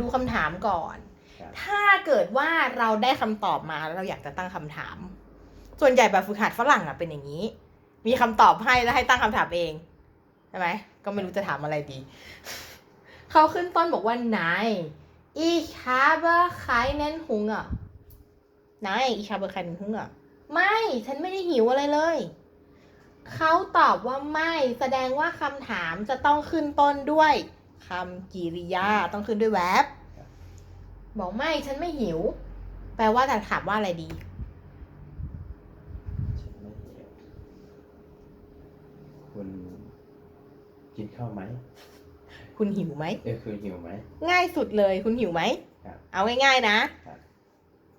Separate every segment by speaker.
Speaker 1: ดูคำถามก่อน
Speaker 2: ครับ
Speaker 1: ถ้าเกิดว่าเราได้คำตอบมาแล้วเราอยากจะตั้งคำถาม ส่วนใหญ่แบบฝึกหัดฝรั่งอะเป็นอย่างนี้ มีคำตอบให้แล้วให้ตั้งคำถามเองใช่ไหมก็ไม่รู้จะถามอะไรดี เขาขึ้นต้นบอกว่า nein ich habe keinen Hunger nein ich habe keinen Hunger ไม่ ฉันไม่ได้หิวอะไรเลย เขาตอบว่าไม่ แสดงว่าคำถามจะต้องขึ้นต้นด้วย คำกริยาต้องขึ้นด้วย verb บอกไม่ฉันไม่หิว แปลว่าจะถามว่าอะไรดี
Speaker 2: ฉันไม่หิวคุณกินข้าวไหม
Speaker 1: คุณหิวไหม
Speaker 2: เออคุณหิวไหม
Speaker 1: ง่ายสุดเลยคุณหิวไหม
Speaker 2: ครับ
Speaker 1: เอาง่ายๆนะ
Speaker 2: ครับ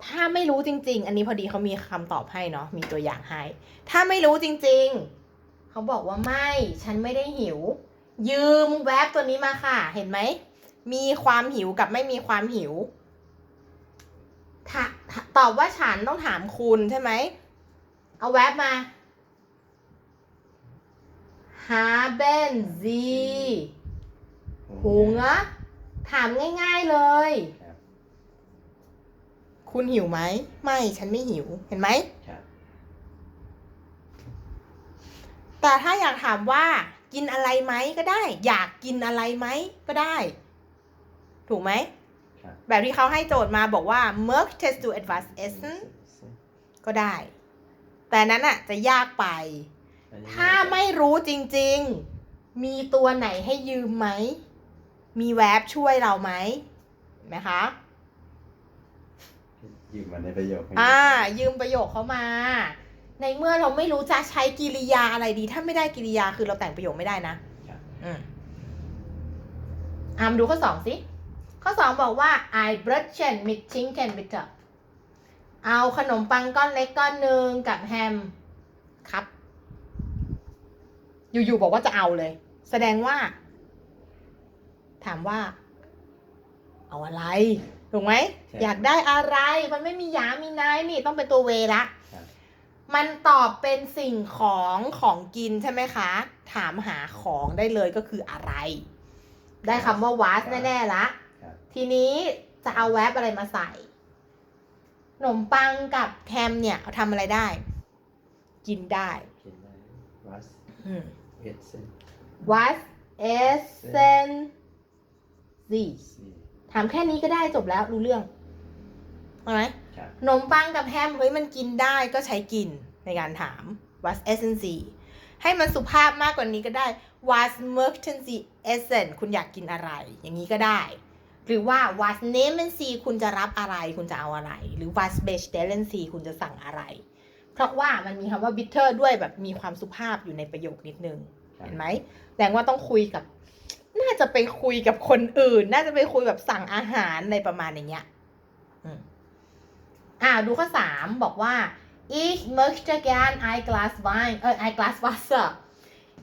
Speaker 1: ถ้าไม่รู้จริง ๆ อันนี้พอดีเขามีคำตอบให้เนาะ มีตัวอย่างให้ ถ้าไม่รู้จริง ๆ เขาบอกว่าไม่ ฉันไม่ได้หิว ยืมแว็บตัวนี้มาค่ะ เห็นไหม มีความหิวกับไม่มีความหิวถ้าตอบว่าฉันต้องถามคุณใช่ไหม เอาแว็บมา haben Sie หุงอะถามง่ายๆเลย
Speaker 2: ครับ
Speaker 1: คุณหิวไหม ไม่ฉันไม่หิว เห็นไหม
Speaker 2: ครับ
Speaker 1: แต่ถ้าอยากถามว่า กินอะไรไหมก็ได้ อยากกินอะไรไหมก็ได้ ถูกไหม
Speaker 2: ครับ
Speaker 1: แบบที่เขาให้โจทย์มาบอกว่า möchtest du etwas essen ก็ได้ แต่นั้นอะจะยากไป
Speaker 2: อันนี้
Speaker 1: ถ้าไม่รู้จริง ๆ มีตัวไหนให้ยืมไหม มีแวบช่วยเราไหมเห็นไหมคะ
Speaker 2: ยืมมาในประโยคนี้
Speaker 1: อ่า ยืมประโยคเขามา ในเมื่อเราไม่รู้จะใช้กิริยาอะไรดี ถ้าไม่ได้กิริยาคือเราแต่งประโยคไม่ได้นะ
Speaker 2: ครับ
Speaker 1: อืมอ่ามาดูข้อสองสิ ข้อสองบอกว่า I brötchen mit Schinken bitte เอาขนมปังก้อนเล็กก้อนหนึ่งกับแฮมครับ อยู่ๆบอกว่าจะเอาเลย แสดงว่า ถามว่า เอาอะไร ถูกไหม อยากได้อะไร มันไม่มีหยามีนายนี่ต้องเป็นตัวเวละ
Speaker 2: ครับ
Speaker 1: มันตอบเป็นสิ่งของของกินใช่ไหมคะ ถามหาของได้เลยก็คืออะไร ได้คำว่า was แน่ๆละ
Speaker 2: ครับ
Speaker 1: ทีนี้จะเอาแวบอะไรมาใส่ขนมปังกับแฮมเนี่ยเอาทำอะไรได้ กินได้
Speaker 2: กินได้วัส
Speaker 1: อืม
Speaker 2: เอสเซน
Speaker 1: was essen sie
Speaker 2: ซี
Speaker 1: ถามแค่นี้ก็ได้จบแล้วรู้เรื่อง เอาไหม
Speaker 2: ครับ
Speaker 1: ขนมปังกับแฮมเฮ้ยมันกินได้ก็ใช้กินในการถาม was essen sie ให้มันสุภาพมากกว่านี้ก็ได้ was möchten sie essen คุณอยากกินอะไร อย่างนี้ก็ได้ หรือว่า was nehmen sie คุณจะรับอะไร คุณจะเอาอะไร หรือ was bestellen sie คุณจะสั่งอะไร เพราะว่ามันมีคำว่า bitter ด้วยแบบมีความสุภาพอยู่ในประโยคนิดนึง
Speaker 2: ครับ
Speaker 1: เห็นไหมแสดงว่าต้องคุยกับ น่าจะไปคุยกับคนอื่น น่าจะไปคุยแบบสั่งอาหารในประมาณอย่างเงี้ยอืม อ่าดูข้อสามบอกว่า ich möchte gern ein Glas Wein เออ ein Glas Wasser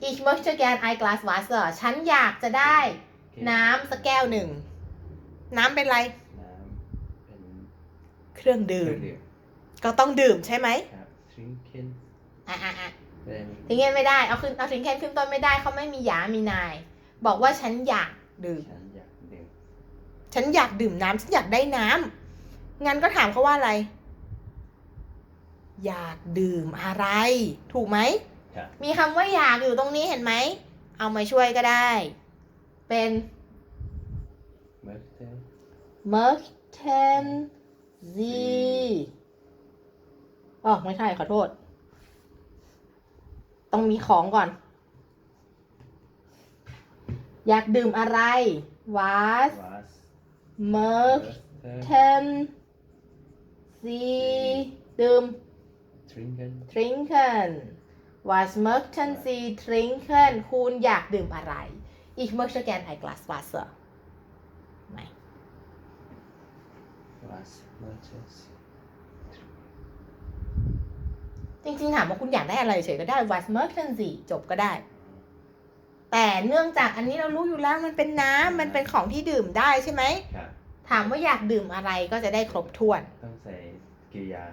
Speaker 1: ich möchte gern ein Glas Wasser ฉันอยากจะได้น้ำสักแก้วหนึ่ง น้ำเป็นไร
Speaker 2: น้ำเป็น
Speaker 1: เครื่อง
Speaker 2: เครื่
Speaker 1: ดื่
Speaker 2: อ
Speaker 1: ม
Speaker 2: งดื่ม
Speaker 1: ก็ต้องดื่มใช่ไหม
Speaker 2: ครับทริงเคน
Speaker 1: อะอะอะ
Speaker 2: เป็น
Speaker 1: ถึงเงี้ยไม่ได้ เอาขึ้น เอาถึงแค่ขึ้นต้นไม่ได้เขาไม่มีหยา มีนาย บอกว่าฉันอยากดื่ม
Speaker 2: ฉันอยากดื่ม
Speaker 1: ฉันอยากดื่มน้ำฉันอยากได้น้ำ งั้นก็ถามเขาว่าอะไร อยากดื่มอะไร ถูกไหม
Speaker 2: ครับ
Speaker 1: มีคำว่าอยากอยู่ตรงนี้เห็นไหม เอามาช่วยก็ได้ เป็น
Speaker 2: เมื่อเธอ
Speaker 1: möchten Sie อ๋อไม่ใช่ขอโทษ ต้องมีของก่อน อยากดื่มอะไร was
Speaker 2: วัส
Speaker 1: möchten
Speaker 2: เธอ
Speaker 1: Sie ดื่ม
Speaker 2: ทริงเคน
Speaker 1: trinken was möchten Sie trinken คุณอยากดื่มอะไร ich möchte gern ein Glas Wasser ไหน
Speaker 2: วัสเมื่อเธอ
Speaker 1: จริงๆ ถามว่าคุณอยากได้อะไรเฉยก็ได้ was möchten Sie จบก็ได้ แต่เนื่องจากอันนี้เรารู้อยู่แล้วมันเป็นน้ำมันเป็นของที่ดื่มได้ใช่ไหม
Speaker 2: ครับ
Speaker 1: ถามว่าอยากดื่มอะไรก็จะได้ครบถ้วน
Speaker 2: ต้องใส่ กริยา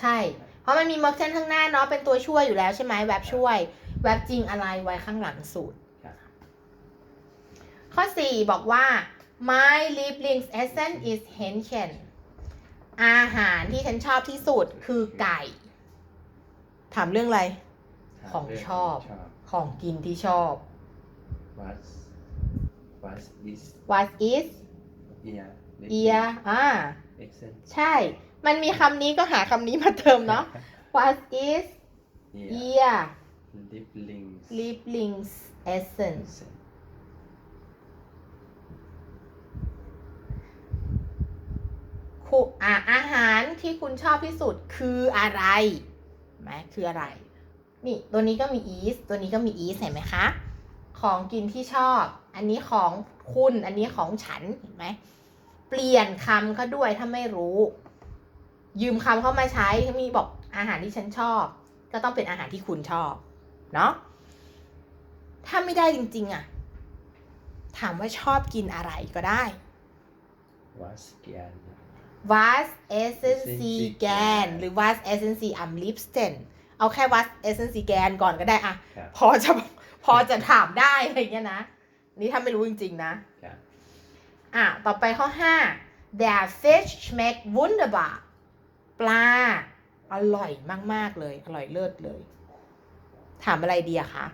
Speaker 1: ใช่ เพราะมันมี möchten ข้างหน้าเนาะเป็นตัวช่วยอยู่แล้วใช่ไหมแวบช่วย แวบจริงอะไรไว้ข้างหลังสูตร
Speaker 2: ครับ
Speaker 1: ข้อ 4 บอกว่า My Lieblingsessen is Hähnchen อาหารที่ฉันชอบที่สุดคือไก่ ถามเรื่องอะไร ของ
Speaker 2: ถามเรื่
Speaker 1: ชอบ
Speaker 2: ชอบ
Speaker 1: ของกินที่ชอบ
Speaker 2: what what is
Speaker 1: What is
Speaker 2: ear
Speaker 1: ear อ่า
Speaker 2: accent
Speaker 1: ใช่ มันมีคำนี้ก็หาคำนี้มาเติมเนาะ What is
Speaker 2: ear
Speaker 1: ear
Speaker 2: Lieblings
Speaker 1: Lieblingsessen คุอะอาหารที่คุณชอบที่สุดคืออะไรไหมคืออะไร นี่ตัวนี้ก็มี is ตัวนี้ก็มี is เห็นไหมคะ ของกินที่ชอบ อันนี้ของคุณ อันนี้ของฉัน เห็นไหม เปลี่ยนคำเขาด้วยถ้าไม่รู้ ยืมคำเข้ามาใช้มีบอกอาหารที่ฉันชอบ ก็ต้องเป็นอาหารที่คุณชอบเนาะถ้าไม่ได้จริง ๆอะถามว่าชอบกินอะไรก็ได้
Speaker 2: was gern
Speaker 1: Was essen
Speaker 2: Essen
Speaker 1: Sie
Speaker 2: Sie
Speaker 1: gern
Speaker 2: gern
Speaker 1: หรือ Was essen Sie am liebsten เอาแค่ Was essen Sie gern ก่อนก็ได้อะ
Speaker 2: ครับ
Speaker 1: พอจะพอจะถามได้อะไรอย่างเงี้ยนะ นี่ถ้าไม่รู้จริง ๆ นะ
Speaker 2: ครับ
Speaker 1: อะต่อไปข้อ5 Der Fisch schmeckt wunderbar ปลา อร่อยมาก ๆ เลย อร่อยเลิศเลย ถามอะไรดีอะคะ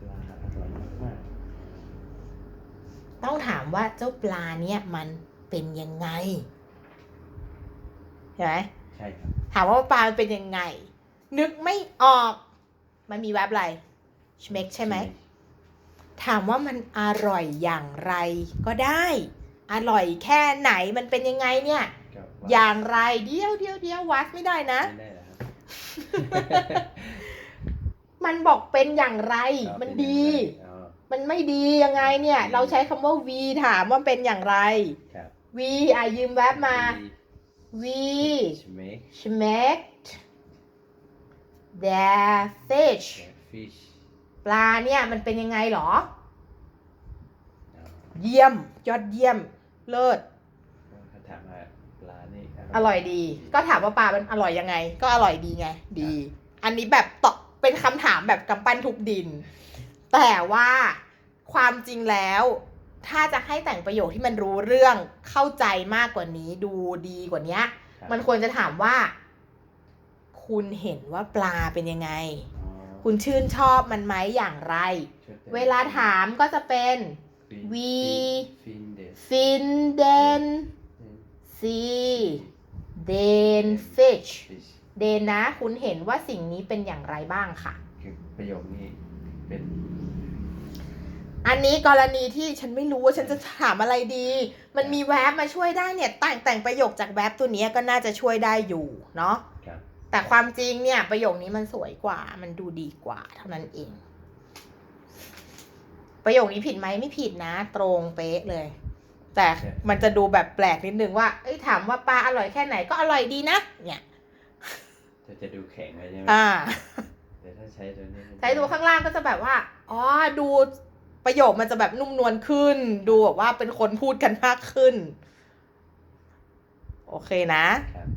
Speaker 2: ปลาอร่อยมาก
Speaker 1: ต้องถามว่าเจ้าปลาเนี่ยมันเป็นยังไงใช่ไหม
Speaker 2: ๆใช่ครับ
Speaker 1: ถามว่าปลามันเป็นยังไง นึกไม่ออก มันมีแว็บอะไรชเมกใช่ไหมถามว่ามันอร่อยอย่างไรก็ได้ อร่อยแค่ไหนมันเป็นยังไงเนี่ย
Speaker 2: ก็
Speaker 1: อย่างไรเดียวเดียวเดียววัดไม่ได้นะ
Speaker 2: ไม่ได้เหรอครับ
Speaker 1: มันบอกเป็นอย่างไร
Speaker 2: อ๋อ
Speaker 1: มัน
Speaker 2: เป็
Speaker 1: ดี
Speaker 2: ยังไงอ๋อ
Speaker 1: มันไม่ดียังไงเนี่ย เราใช้คำว่า V ถามว่าเป็นอย่างไร
Speaker 2: ครับ
Speaker 1: V อะยืมแว็บมา V
Speaker 2: schmeckt
Speaker 1: schmeckt der Fisch
Speaker 2: der Fisch
Speaker 1: ปลาเนี่ยมันเป็นยังไงหรอ
Speaker 2: อ๋อ
Speaker 1: เยี่ยมยอดเยี่ยม เลิศ
Speaker 2: เขาถามว่าปลานี่
Speaker 1: อร่อยดี ก็ถามว่าปลามันอร่อยยังไง ก็อร่อยดีไง ดี อันนี้แบบตอบเป็นคำถามแบบกำปั้นทุบดิน แต่ว่าความจริงแล้ว ถ้าจะให้แต่งประโยคที่มันรู้เรื่องเข้าใจมากกว่านี้ ดูดีกว่านี้
Speaker 2: ครับ
Speaker 1: มันควรจะถามว่า คุณเห็นว่าปลาเป็นยังไง
Speaker 2: อ๋อ
Speaker 1: คุณชื่นชอบมันไหมอย่างไร
Speaker 2: ช่ยต็ม
Speaker 1: เวลาถามก็จะเป็น
Speaker 2: Fin-
Speaker 1: We
Speaker 2: fin- findet
Speaker 1: finden sie den Fisch
Speaker 2: Fisch
Speaker 1: เดนนะ คุณเห็นว่าสิ่งนี้เป็นอย่างไรบ้างค่ะ
Speaker 2: คือประโยคนี้เป็น
Speaker 1: อันนี้กรณีที่ฉันไม่รู้ว่าฉันจะถามอะไรดี มันมีแวบมาช่วยได้เนี่ยแต่งแต่งประโยคจากแวบตัวเนี้ยก็น่าจะช่วยได้อยู่เนาะ
Speaker 2: ครับ
Speaker 1: แต่ความจริงเนี่ยประโยคนี้มันสวยกว่า มันดูดีกว่า เท่านั้นเอง ประโยคนี้ผิดไหมไม่ผิดนะ ตรงเป๊ะเลย แต่มันจะดูแบบแปลกนิดนึงว่า เอ้ยถามว่าปลาอร่อยแค่ไหนก็อร่อยดีนะ เนี่ย
Speaker 2: จะจะดูแข็งไว้ใช่ไหม
Speaker 1: อ่า
Speaker 2: แต่ถ้าใช้ตัวนี้มัน
Speaker 1: ใช้ดูข้างล่างก็จะแบบว่า อ๋อ ดูประโยคมันจะแบบนุ่มนวลขึ้น ดูแบบว่าเป็นคนพูดกันมากขึ้น โอเคนะ
Speaker 2: ครับ